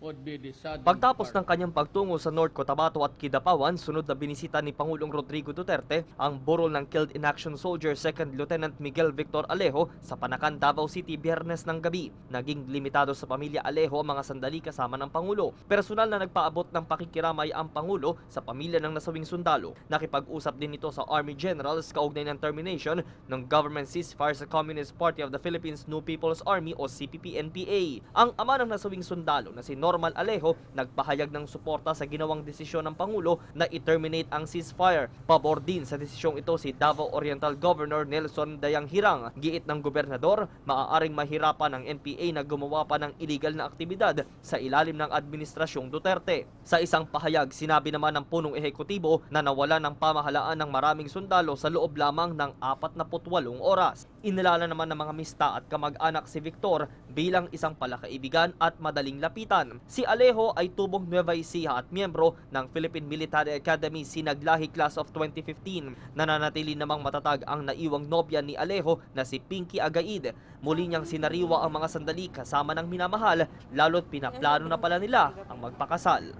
Pagtapos ng kanyang pagtungo sa North Cotabato at Kidapawan, sunod na binisita ni Pangulong Rodrigo Duterte ang burol ng Killed in Action Soldier 2nd Lieutenant Miguel Victor Alejo sa Panakan, Davao City, biyernes ng gabi. Naging limitado sa pamilya Alejo ang mga sandali kasama ng Pangulo. Personal na nagpaabot ng pakikiramay ang Pangulo sa pamilya ng nasawing sundalo. Nakipag-usap din ito sa Army Generals kaugnay ng termination ng government ceasefire sa Communist Party of the Philippines New People's Army o CPP-NPA. Ang ama ng nasawing sundalo na si Normal Alejo nagpahayag ng suporta sa ginawang desisyon ng Pangulo na i-terminate ang ceasefire. Pabor din sa desisyong ito si Davao Oriental Governor Nelson Dayang Hirang. Giit ng gobernador, maaaring mahirapan ang NPA na gumawa pa ng illegal na aktibidad sa ilalim ng administrasyong Duterte. Sa isang pahayag, sinabi naman ng punong ehekutibo na nawala ng pamahalaan ng maraming sundalo sa loob lamang ng 48 oras. Inilala naman ng mga mista at kamag-anak si Victor bilang isang palakaibigan at madaling lapitan. Si Alejo ay tubong Nueva Ecija at miyembro ng Philippine Military Academy Sinaglahi Class of 2015. Nananatili namang matatag ang naiwang nobya ni Alejo na si Pinky Agaid. Muli niyang sinariwa ang mga sandali kasama ng minamahal lalo't pinaplano na pala nila ang magpakasal.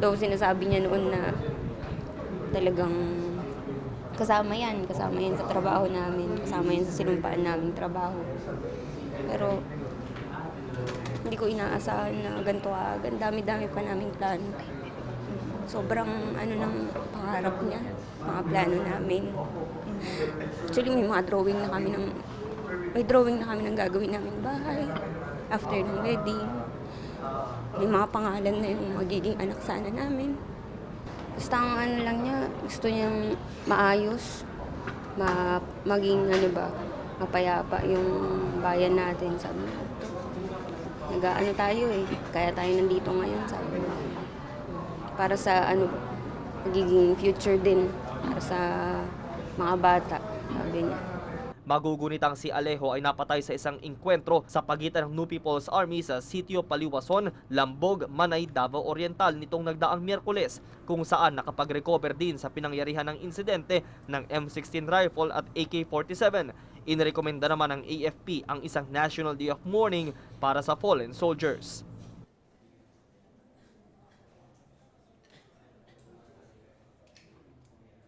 Though sinasabi niya noon na talagang kasama yan, kasama yan sa trabaho namin, kasama yan sa sinumpaan naming trabaho. Pero hindi ko inaasahan na ganito agad. Dami-dami pa naming plano. Sobrang ano ng pangarap niya, mga plano namin. Actually, may mga drawing na kami ng may drawing na kami ng gagawin namin bahay after ng wedding. May mga pangalan na yung magiging anak sana namin. Basta ang ano lang niya, gusto niyang maayos, ma maging ano ba, mapayapa yung bayan natin, sabi niya. Nag-ano tayo eh, kaya tayo nandito ngayon, sabi niya. Para sa ano, magiging future din, para sa mga bata, sabi niya. Magugunitang si Alejo ay napatay sa isang inkwentro sa pagitan ng New People's Army sa Sitio Paliwason, Lambog, Manay, Davao Oriental nitong nagdaang Miyerkules kung saan nakapag-recover din sa pinangyarihan ng insidente ng M16 rifle at AK-47. Inirekomenda naman ng AFP ang isang National Day of Mourning para sa fallen soldiers.